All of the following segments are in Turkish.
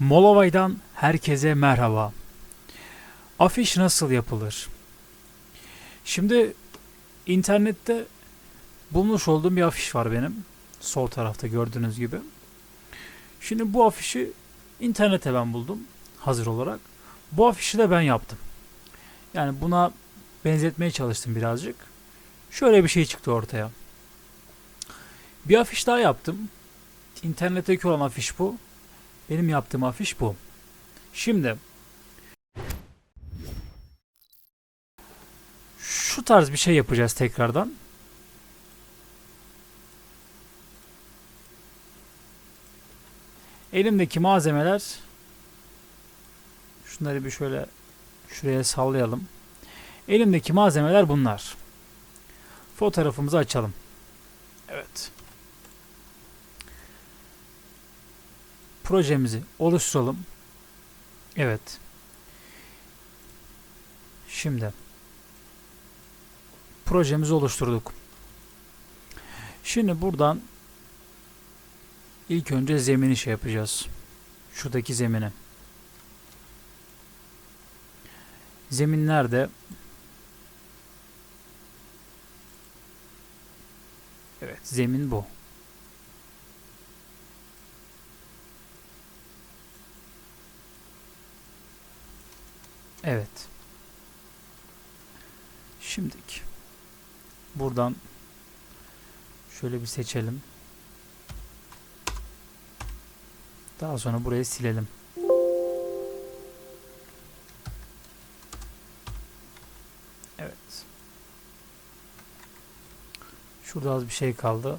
Molovay'dan herkese merhaba. Afiş nasıl yapılır? Şimdi internette bulmuş olduğum bir afiş var benim. Sol tarafta gördüğünüz gibi. Şimdi bu afişi internete ben buldum hazır olarak. Bu afişi de ben yaptım. Yani buna benzetmeye çalıştım birazcık. Şöyle bir şey çıktı ortaya. Bir afiş daha yaptım. İnternetteki olan afiş bu. Benim yaptığım afiş bu. Şimdi şu tarz bir şey yapacağız tekrardan. Elimdeki malzemeler şunları bir şöyle şuraya sallayalım. Elimdeki malzemeler bunlar. Fotoğrafımızı açalım. Evet. Projemizi oluşturalım. Evet. Şimdi projemizi oluşturduk. Şimdi buradan ilk önce zemini şey yapacağız. Şuradaki zemini. Zemin nerede? Evet, zemin bu. Evet. Şimdilik buradan şöyle bir seçelim. Daha sonra burayı silelim. Evet. Şurada az bir şey kaldı.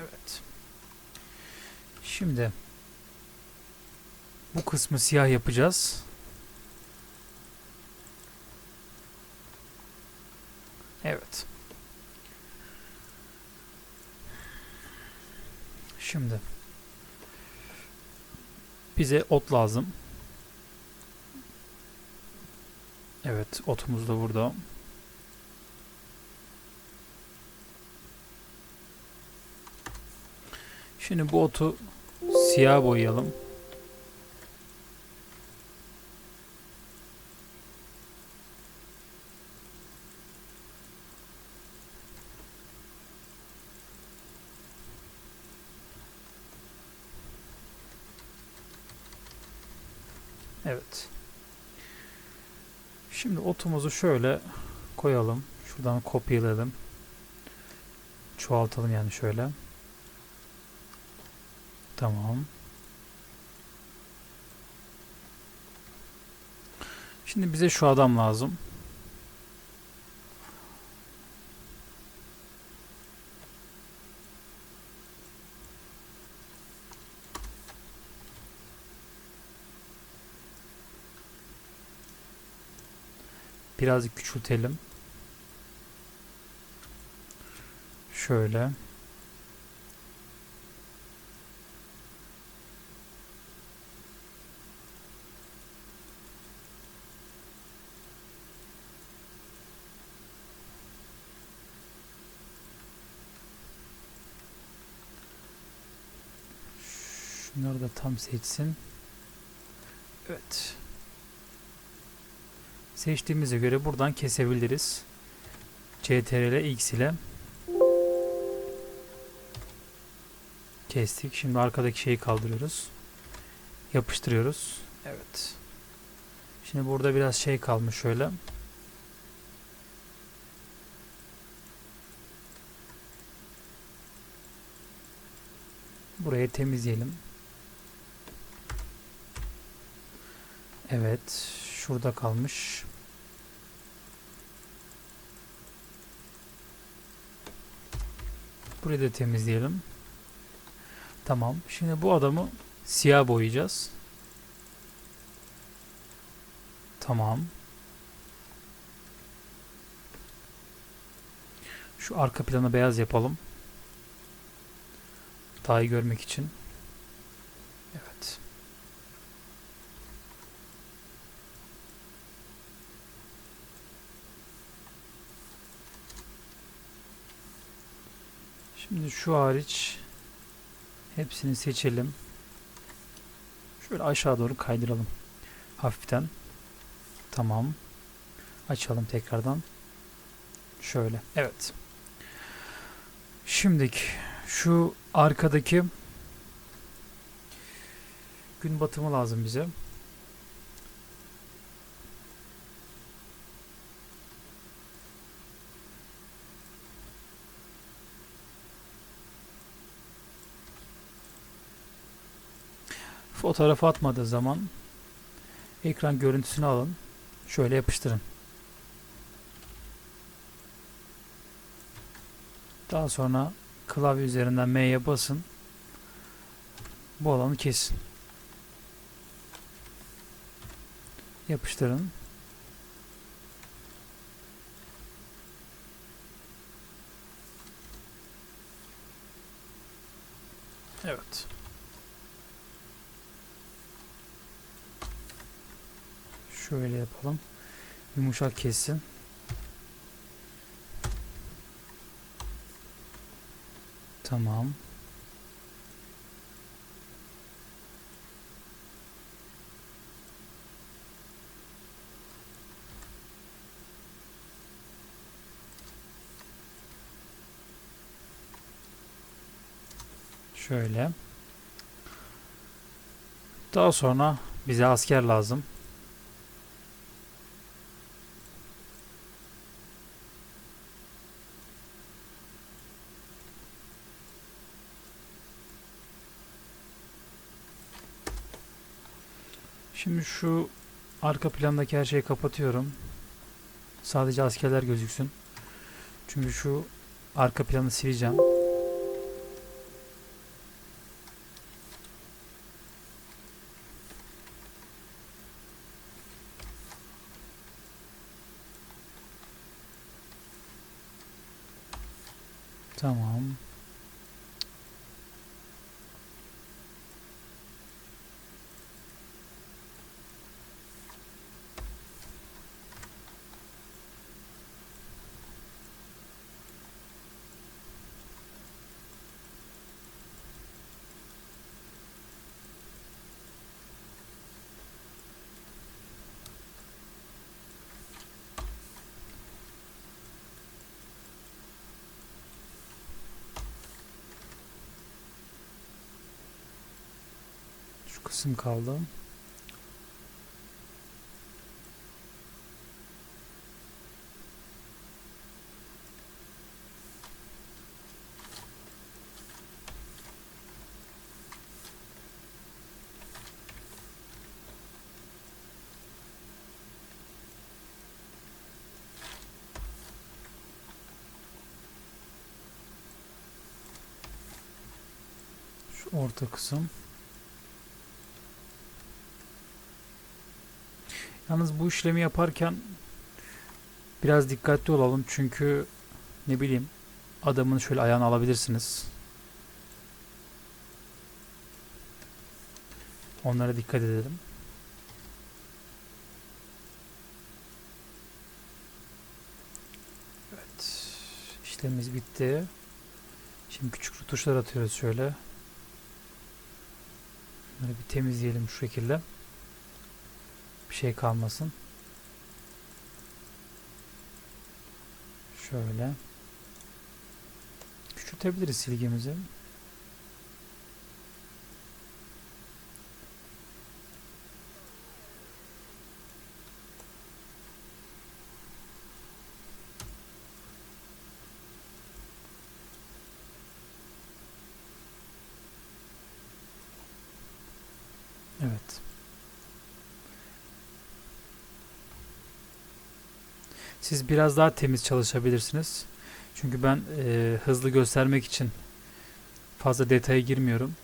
Evet. Şimdi bu kısmı siyah yapacağız. Evet. Şimdi bize ot lazım. Evet, otumuz da burada. Şimdi bu otu siyah boyayalım. Evet. Şimdi otumuzu şöyle koyalım. Şuradan kopyalayalım. Çoğaltalım yani şöyle. Tamam. Şimdi bize şu adam lazım. Birazcık küçültelim. Şöyle. Şunları da tam seçsin. Evet. Seçtiğimize göre buradan kesebiliriz. CTRL X ile kestik. Şimdi arkadaki şeyi kaldırıyoruz. Yapıştırıyoruz. Evet. Şimdi burada biraz şey kalmış şöyle. Burayı temizleyelim. Evet. Şurada kalmış. Burayı da temizleyelim. Tamam. Şimdi bu adamı siyah boyayacağız. Tamam. Şu arka planı beyaz yapalım. Daha iyi görmek için. Evet. Şimdi şu hariç hepsini seçelim. Şöyle aşağı doğru kaydıralım. Hafiften. Tamam. Açalım tekrardan. Şöyle. Evet. Şimdiki şu arkadaki gün batımı lazım bize. Fotoğrafı atmadığı zaman ekran görüntüsünü alın. Şöyle yapıştırın. Daha sonra klavye üzerinden M'ye basın. Bu alanı kesin. Yapıştırın. Evet. Şöyle yapalım. Yumuşak kessin. Tamam. Şöyle. Daha sonra bize asker lazım. Şimdi şu arka plandaki her şeyi kapatıyorum. Sadece askerler gözüksün. Çünkü şu arka planı sileceğim. Tamam. Kısım kaldı. Şu orta kısım. Yalnız bu işlemi yaparken biraz dikkatli olalım çünkü ne bileyim adamın şöyle ayağını alabilirsiniz. Onlara dikkat edelim. Evet. işlemimiz bitti. Şimdi küçük tuşlar atıyoruz şöyle. Bunları bir temizleyelim şu şekilde şey kalmasın. Şöyle. Küçültebiliriz silgimizi. Evet. Siz biraz daha temiz çalışabilirsiniz. Çünkü ben e, hızlı göstermek için fazla detaya girmiyorum.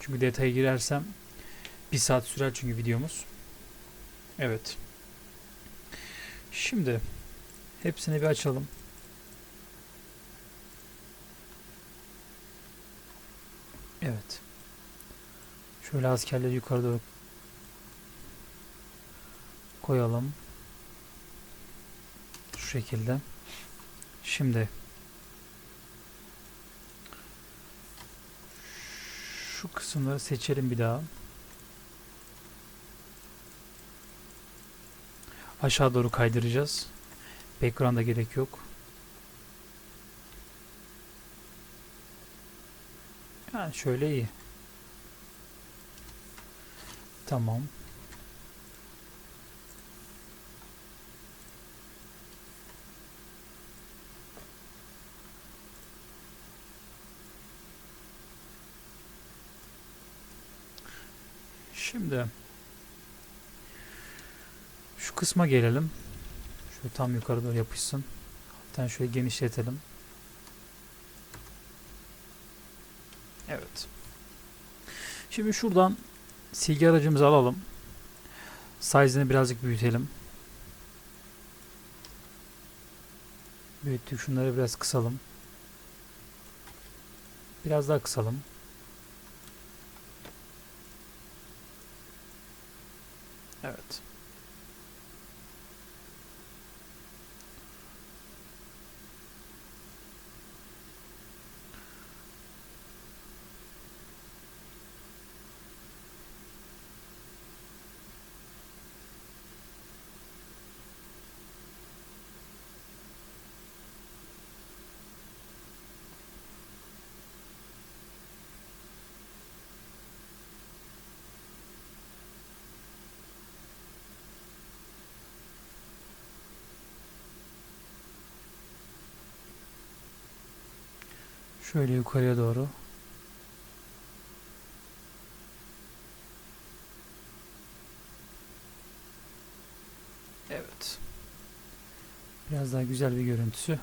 Çünkü detaya girersem bir saat sürer çünkü videomuz. Evet. Şimdi hepsini bir açalım. Evet. Şöyle askerleri yukarı doğru koyalım şekilde. Şimdi şu kısımları seçelim bir daha. Aşağı doğru kaydıracağız. Background'a gerek yok. Yani şöyle iyi. Tamam. Şimdi şu kısma gelelim. Şöyle tam yukarı doğru yapışsın. Hatta şöyle genişletelim. Evet. Şimdi şuradan silgi aracımızı alalım. Size'ını birazcık büyütelim. Büyüttük. Şunları biraz kısalım. Biraz daha kısalım. Evet. Şöyle yukarıya doğru. Evet. Biraz daha güzel bir görüntüsü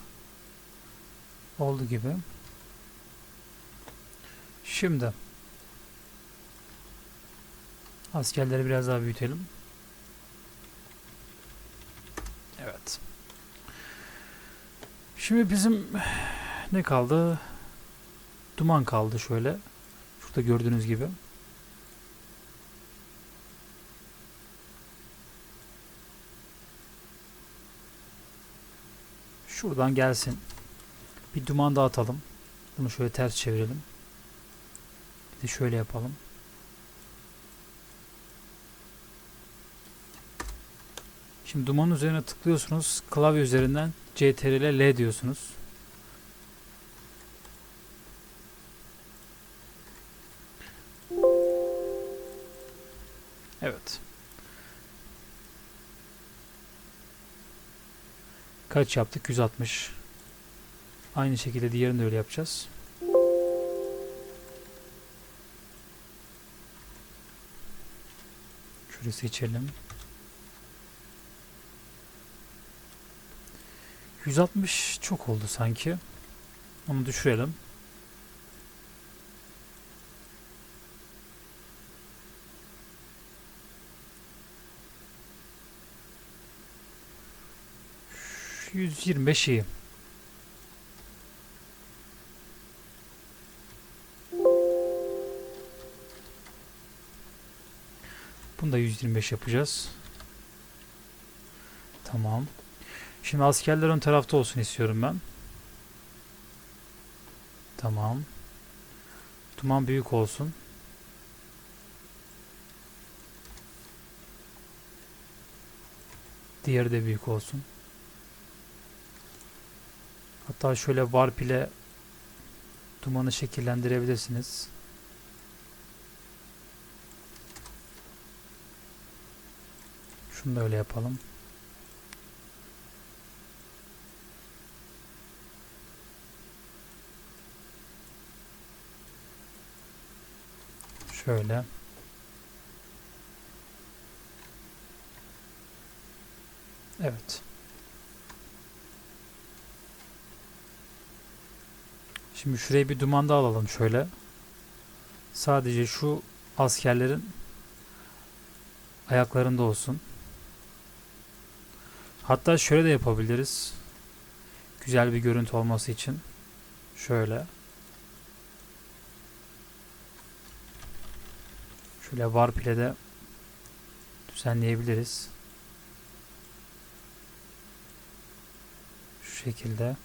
oldu gibi. Şimdi askerleri biraz daha büyütelim. Evet. Şimdi bizim ne kaldı? Duman kaldı şöyle. Şurada gördüğünüz gibi. Şuradan gelsin. Bir duman daha atalım. Bunu şöyle ters çevirelim. Bir de şöyle yapalım. Şimdi dumanın üzerine tıklıyorsunuz. Klavye üzerinden CTRL L diyorsunuz. Evet. Kaç yaptık? 160. Aynı şekilde diğerini de öyle yapacağız. Şöyle seçelim. 160 çok oldu sanki. Onu düşürelim. 125 iyi. Bunu da 125 yapacağız. Tamam. Şimdi askerler ön tarafta olsun istiyorum ben. Tamam. Duman büyük olsun. Diğeri de büyük olsun. Hatta şöyle warp ile dumanı şekillendirebilirsiniz. Şunu da öyle yapalım. Şöyle. Evet. Şimdi şuraya bir duman da alalım şöyle. Sadece şu askerlerin ayaklarında olsun. Hatta şöyle de yapabiliriz. Güzel bir görüntü olması için. Şöyle. Şöyle warp ile de düzenleyebiliriz. Şu şekilde.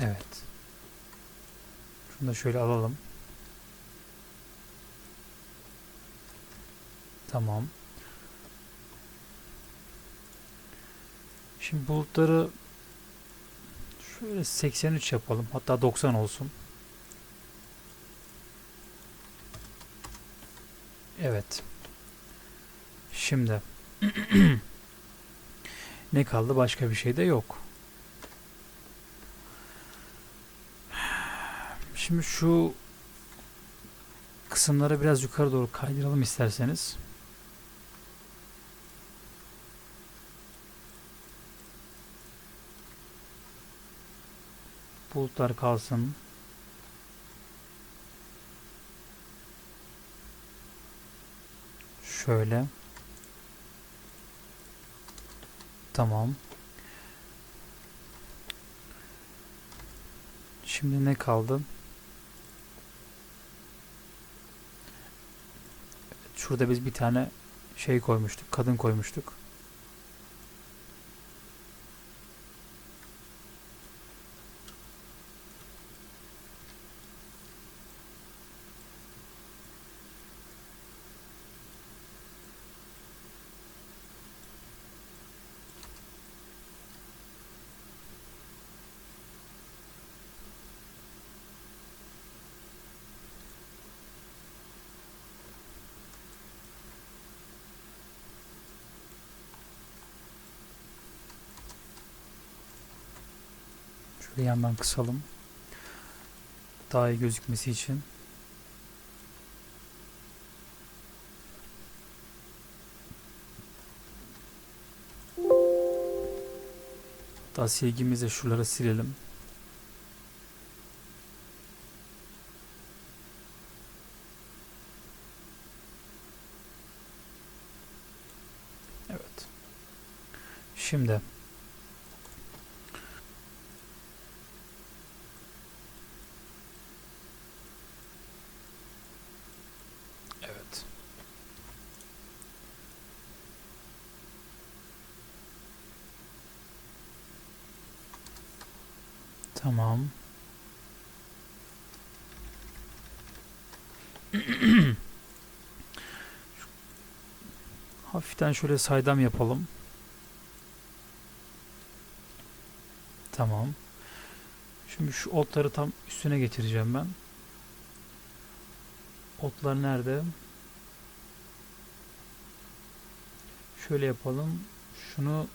Evet. Şunu da şöyle alalım. Tamam. Şimdi bulutları şöyle 83 yapalım. Hatta 90 olsun. Evet. Şimdi ne kaldı? Başka bir şey de yok. Şimdi şu kısımları biraz yukarı doğru kaydıralım isterseniz. Bulutlar kalsın. Şöyle. Tamam. Şimdi ne kaldı? Şurada biz bir tane şey koymuştuk. Kadın koymuştuk. Şöyle yandan kısalım. Daha iyi gözükmesi için. Daha silgimizle şuraları silelim. Evet. Şimdi Evet. Tamam. Hafiften şöyle saydam yapalım. Tamam. Şimdi şu otları tam üstüne getireceğim ben. Otlar nerede? Şöyle yapalım. Şunu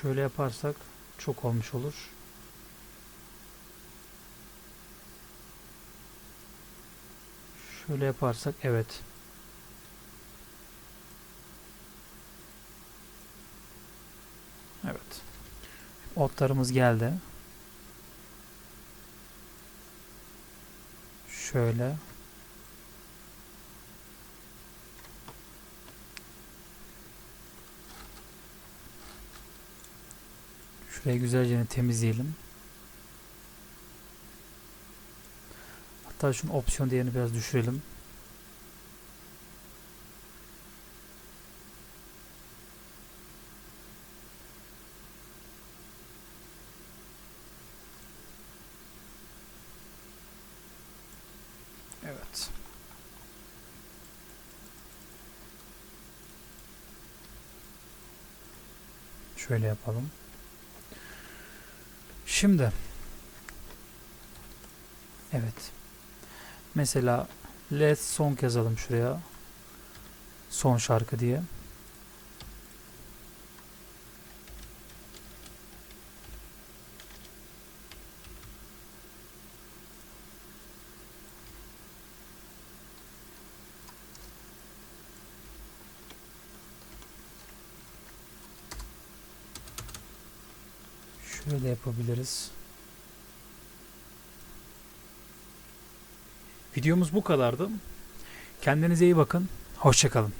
şöyle yaparsak çok olmuş olur. Şöyle yaparsak evet. Evet. Otlarımız geldi. Şöyle. Şurayı güzelce temizleyelim. Hatta şunun opsiyon değerini biraz düşürelim. Evet. Şöyle yapalım. Şimdi Evet. Mesela Let's Song yazalım şuraya. Son şarkı diye. Şöyle yapabiliriz. Videomuz bu kadardı. Kendinize iyi bakın. Hoşçakalın.